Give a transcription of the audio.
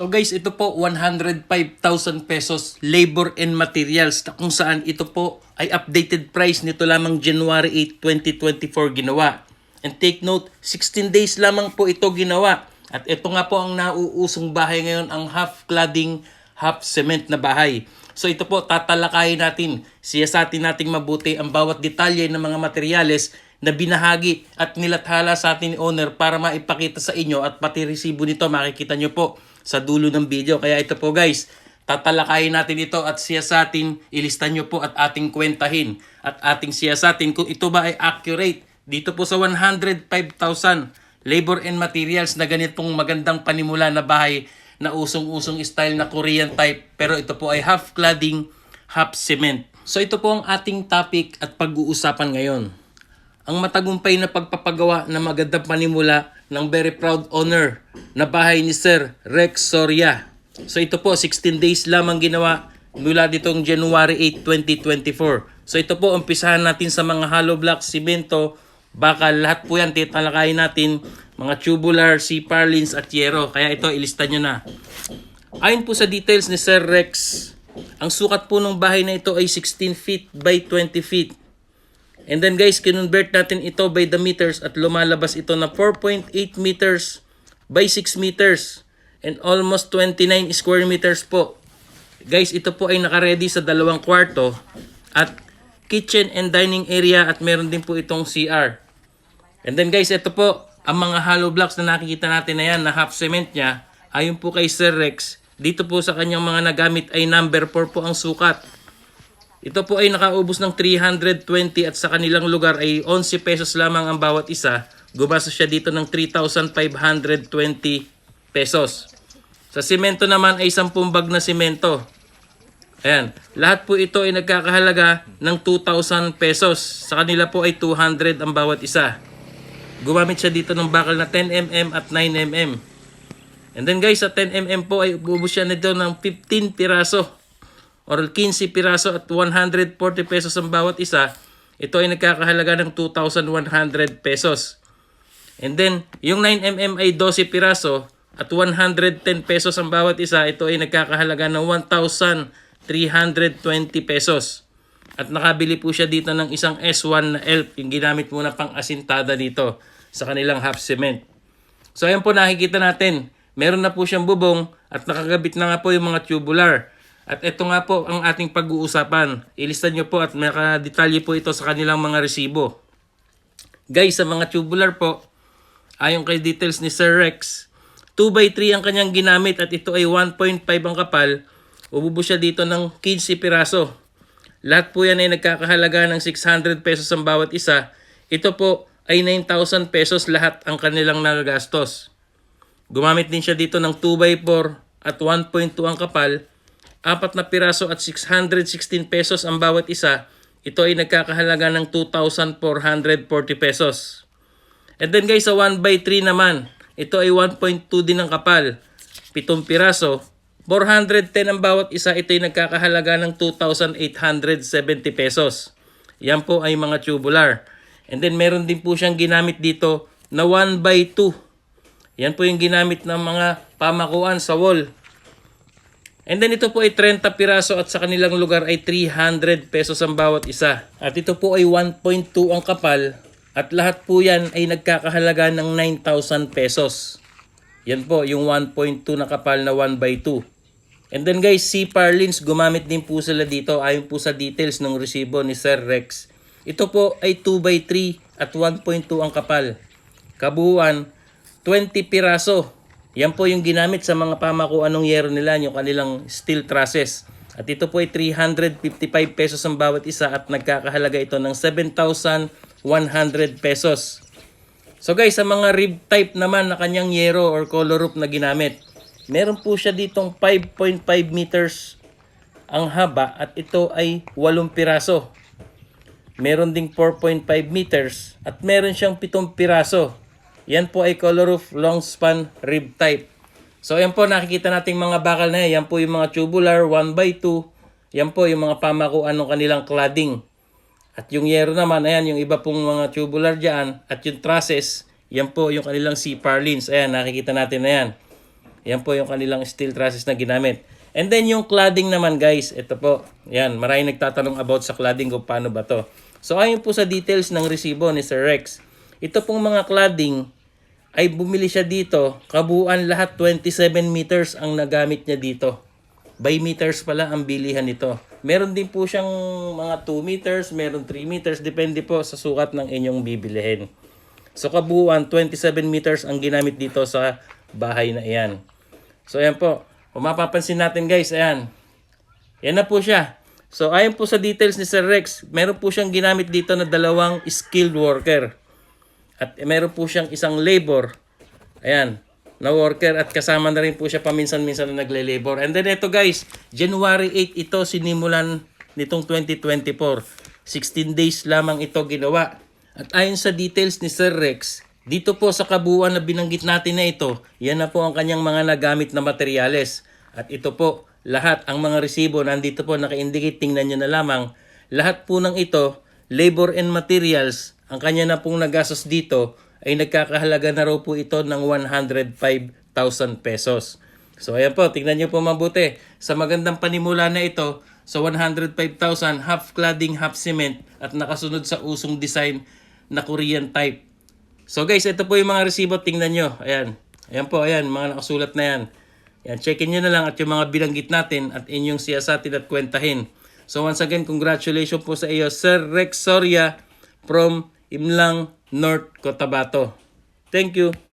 So guys, ito po 105,000 pesos labor and materials na kung saan ito po ay updated price nito lamang January 8, 2024 ginawa. And take note, 16 days lamang po ito ginawa. At ito nga po ang nauusong bahay ngayon, ang half cladding, half cement na bahay. So ito po, tatalakayin natin, siyasatin nating mabuti ang bawat detalye ng mga materyales na binahagi at nilathala sa atin ni owner para maipakita sa inyo at pati resibo nito makikita nyo po sa dulo ng video. Kaya ito po guys, tatalakayin natin ito at siyasatin, ilista nyo po at ating kwentahin at ating siyasatin kung ito ba ay accurate dito po sa 105,000 labor and materials na ganitong magandang panimula na bahay na usong-usong style na Korean type pero ito po ay half cladding, half cement. So ito po ang ating topic at pag-uusapan ngayon ang matagumpay na pagpapagawa ng magandang panimula ng very proud owner na bahay ni Sir Rex Soria. So ito po, 16 days lamang ginawa mula ditong January 8, 2024. So ito po, umpisahan natin sa mga hollow block, simento, bakal, lahat po yan, titalakayin natin, mga tubular, C-parlins at yero. Kaya ito, ilista nyo na. Ayon po sa details ni Sir Rex, ang sukat po ng bahay na ito ay 16 feet by 20 feet. And then guys, kinonvert natin ito by the meters at lumalabas ito na 4.8 meters by 6 meters and almost 29 square meters po. Guys, ito po ay nakaredy sa dalawang kwarto at kitchen and dining area at meron din po itong CR. And then guys, ito po, ang mga hollow blocks na nakikita natin na yan na half cement niya, ayon po kay Sir Rex, dito po sa kanyang mga nagamit ay number 4 po ang sukat. Ito po ay nakaubos ng 320 at sa kanilang lugar ay 11 pesos lamang ang bawat isa. Gumasa siya dito ng 3,520 pesos. Sa simento naman ay 10 bag na simento. Ayan. Lahat po ito ay nagkakahalaga ng 2,000 pesos. Sa kanila po ay 200 ang bawat isa. Gumamit siya dito ng bakal na 10mm at 9mm. And then guys, sa 10mm po ay ububos siya nito ng 15 piraso or 15 piraso at 140 pesos ang bawat isa, ito ay nagkakahalaga ng 2,100 pesos. And then, yung 9mm ay 12 piraso at 110 pesos ang bawat isa, ito ay nagkakahalaga ng 1,320 pesos. At nakabili po siya dito ng isang S1 na ELF, yung ginamit muna pang asintada dito sa kanilang half cement. So ayan po nakikita natin, meron na po siyang bubong at nakagabit na nga po yung mga tubular. At ito nga po ang ating pag-uusapan. Ilista nyo po at makadetalye po ito sa kanilang mga resibo. Guys, sa mga tubular po, ayon kay details ni Sir Rex, 2x3 ang kanyang ginamit at ito ay 1.5 ang kapal. Ububo siya dito ng 15 piraso. Lahat po yan ay nagkakahalaga ng 600 pesos ang bawat isa. Ito po ay 9,000 pesos lahat ang kanilang nagagastos. Gumamit din siya dito ng 2x4 at 1.2 ang kapal apat na piraso at 616 pesos ang bawat isa, ito ay nagkakahalaga ng 2,440 pesos. And then guys, sa 1 by 3 naman, ito ay 1.2 din ang kapal. 7 piraso, 410 ang bawat isa, ito ay nagkakahalaga ng 2,870 pesos. Yan po ay mga tubular. And then meron din po siyang ginamit dito na 1 by 2. Yan po yung ginamit ng mga pamakuan sa wall. And then ito po ay 30 piraso at sa kanilang lugar ay 300 pesos ang bawat isa. At ito po ay 1.2 ang kapal at lahat po yan ay nagkakahalaga ng 9,000 pesos. Yan po yung 1.2 na kapal na 1 by 2. And then guys, si Parlins gumamit din po sila dito ayon po sa details ng resibo ni Sir Rex. Ito po ay 2 by 3 at 1.2 ang kapal. Kabuuan, 20 piraso yan po yung ginamit sa mga pamakuan ng yero nila, yung kanilang steel trusses. At ito po ay 355 pesos ang bawat isa at nagkakahalaga ito ng 7,100 pesos. So guys, sa mga rib type naman na kanyang yero or color roof na ginamit, meron po siya ditong 5.5 meters ang haba at ito ay 8 piraso. Meron ding 4.5 meters at meron siyang 7 piraso. Yan po ay color roof long span rib type. So yan po nakikita nating mga bakal na yan. Yan po yung mga tubular 1 by 2. Yan po yung mga pamakuan ng kanilang cladding. At yung yero naman, ayan yung iba pong mga tubular dyan. At yung trusses, yan po yung kanilang C-parlins. Ayan, nakikita natin na yan. Yan po yung kanilang steel trusses na ginamit. And then yung cladding naman guys, ito po. Yan, maraming nagtatanong about sa cladding kung paano ba to. So ayon po sa details ng resibo ni Sir Rex, ito pong mga cladding ay bumili siya dito, kabuuan lahat 27 meters ang nagamit niya dito. By meters pala ang bilihan nito. Meron din po siyang mga 2 meters, meron 3 meters, depende po sa sukat ng inyong bibilihin. So kabuuan, 27 meters ang ginamit dito sa bahay na iyan. So ayan po, kung mapapansin natin guys, ayan. Yan na po siya. So ayon po sa details ni Sir Rex, meron po siyang ginamit dito na dalawang skilled worker. At meron po siyang isang labor. Ayan, na worker at kasama na rin po siya paminsan-minsan na nagle-labor. And then ito guys, January 8 ito sinimulan nitong 2024. 16 days lamang ito ginawa. At ayon sa details ni Sir Rex, dito po sa kabuuan na binanggit natin na ito, yan na po ang kanyang mga nagamit na materyales. At ito po, lahat ang mga resibo nandito po naka-indicate, tingnan nyo na lamang. Lahat po ng ito, labor and materials, ang kanya na pong nagastos dito ay nagkakahalaga na raw po ito ng 105,000 pesos. So ayan po, tingnan nyo po mabuti. Sa magandang panimula na ito, sa 105,000, half cladding, half cement, at nakasunod sa usong design na Korean type. So guys, ito po yung mga resibo, tingnan nyo. Ayan. Ayan po, ayan, mga nakasulat na yan. Yan, checkin nyo na lang at yung mga binanggit natin at inyong siyasatin at kwentahin. So once again, congratulations po sa iyo, Sir Rex Soria from Imlang, North Cotabato. Thank you.